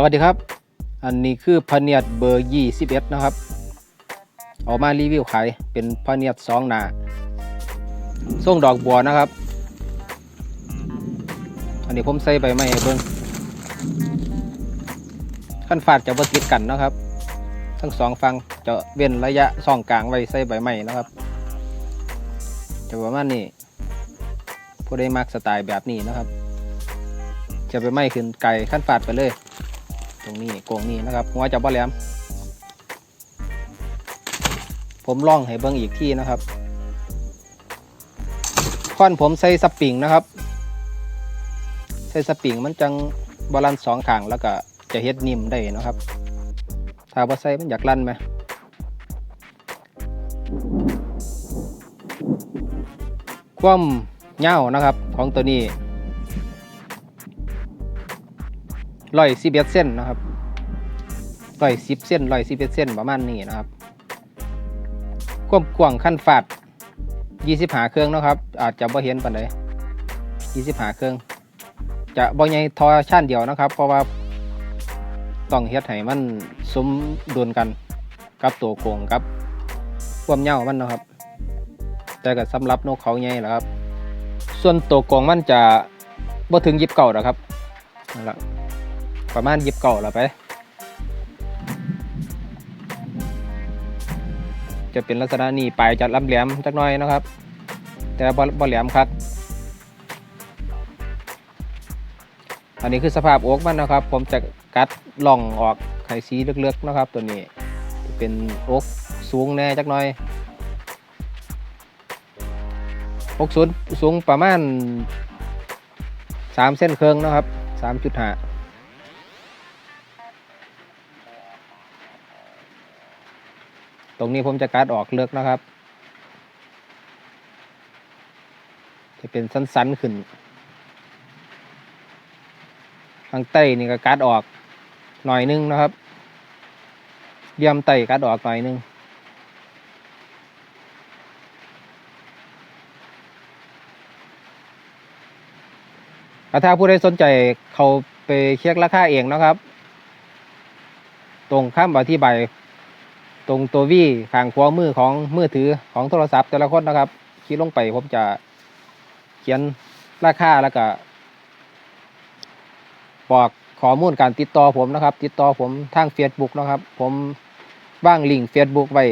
สวัสดีครับ อันนี้คือพเนียดเบอร์21นะครับเอามารีวิวขายเป็นพเนียดสองหนาส่งดอกบัวนะครับ อันนี้ผมใส่ใบไม้ให้เบิ้งขั้นฟาดจะบ่ติดกันนะครับ ทั้งสองฟังจะเว้นระยะส่องกลางไว้ใส่ใบไม้นะครับ จะประมาณนี้ผู้ได้มักสไตล์แบบนี้นะครับ จะไปไม้ขึ้นไก่ขั้นฟาดไปเลย รงนี้โกงนี้นะครับหัวจะบ่แหลม ผมล่องให้เบิ้งอีกที่นะครับค่อนผมใส่สปริงนะครับ ใส่สปริงมันจังบาลานซ์สองขางแล้วก็จะเฮ็ดนิ่มได้นะครับ ถ้าบ่ใส่มันอยากลั่นไหมความเง่าวนะครับของตัวนี้ ร้อยสิบเอ็ดเส้นนะครับร้อยสิบเส้นร้อยสิบเอ็ดเส้นประมาณนี้นะครับความกว้างขั้นฟาดยี่สิบหาเครื่องนะครับ อาจจะบ่เห็นปานใดยี่สิบหาเครื่อง จะบ่ใหญ่ทอชั้นเดียวนะครับ เพราะว่าต้องเฮ็ดให้มันสมดุลกันกับตัวโกงกับความเง่าวมันนะครับ แต่ก็สำหรับนกเขาใหญ่แหละครับ ส่วนตัวกรงมันจะบ่ถึงยิบเก่าหรอครับนั่นแหละ ประมาณยิบเก่าละไป จะเป็นลักษณะนี้ปจะลำแหลมจักน้อยนะครับ แต่บ่บ่แหลมครับ อันนี้คือสภาพโอ๊กมันนะครับ ผมจะกัดล่องออกไข่ซีเลือกๆนะครับ ตัวนี้เป็นโอ๊กสูงแน่จักน้อยโอ๊กสูงสูงประมาณ3เส้นเครื่องนะครับ3.5 ตรงนี้ผมจะการดออกเลือกนะครับ จะเป็นสั้นๆขึ้นทางใต้นี่ก็การดออกหน่อยนึงนะครับเยี่ยมไต้การดออกหน่อยนึงถ้าผู้ใดสนใจเขาไปเช็คราคาเองนะครับ ตรงข้ามอธิบาย ตรงตัววีข้างขวามือของมือถือของโทรศัพท์แต่ละคนนะครับคลิกลงไปผมจะเขียนราคาแล้วก็บอกข้อมูลการติดต่อผมนะครับ ติดต่อผมทาง Facebook นะครับ ผมว่างลิงก์ Facebook ไว้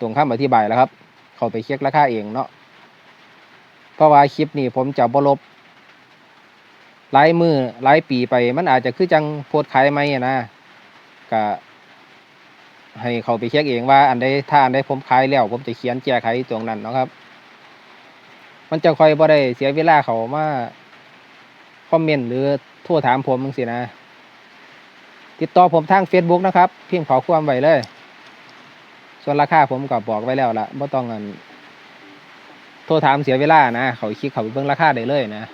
ตรงข้ามอธิบายแล้วครับ เขาไปเช็คราคาเองเนาะเพราะว่าคลิปนี้ผมจะบลบหลายมือหลายปีไป มันอาจจะคือจังโพดขายไหมนะก็ ให้เขาไปเช็คเองว่าอันใดถ้าอันใดผมขายแล้ว ผมจะเขียนแก้ไขตรงนั้นนะครับ มันจะค่อยบ่ได้เสียเวลาเขามาคอมเมนต์หรือโทรถามผมมึงสินะ ติดต่อผมทาง Facebook นะครับพิมพ์ขอความไว้เลย ส่วนราคาผมก็บอกไว้แล้วละบ่ต้องเงินโทรถามเสียเวลานะ เขาคลิกเขาไปเบิ่งราคาได้เลยนะ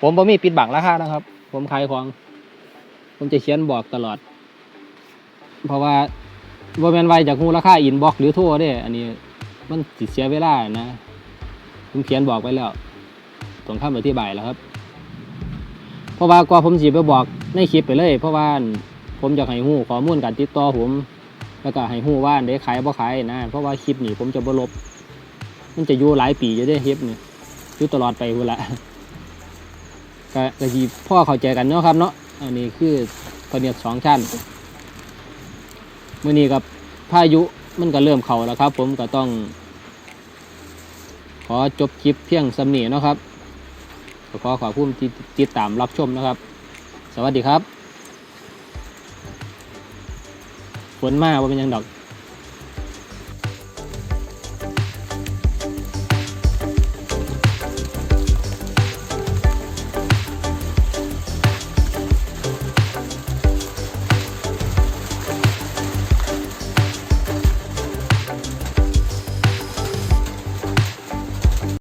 ผมบ่มีปิดบังราคานะครับ ผมขายของ ผมจะเขียนบอกตลอด เพราะว่า บ่แม่นไวจากฮูราคาอินบ็อกหรือโทรเด้ อันนี้มันสิเสียเวลานะผมเขียนบอกไปแล้วตรงคำอธิบายแล้วครับ เพราะว่ากว่าผมสิไปบอกในคลิปไปเลย เพราะว่าผมอยากให้ฮู้ข้อมูลการติดต่อผม แล้วก็ให้ฮู้ว่านได้ขายบ่ขายนะเพราะว่าคลิปนี้ผมจะบ่ลบ มันจะอยู่หลายปีอยู่เด้คลิปนี้อยู่ตลอดไปพุ่นละก็ก็สิพ่อเข้าใจกันเนาะครับเนาะอันนี้คือพะเนียดสองชั้น มื่อนี้กับพายุมันก็เริ่มเข่าแล้วครับ ผมก็ต้อง ขอจบคลิปเพียงสำนียนะครับขอขอบคุณที่ติดตามรับชมนะครับ สวัสดีครับฝนมากว่าเป็นยังดอก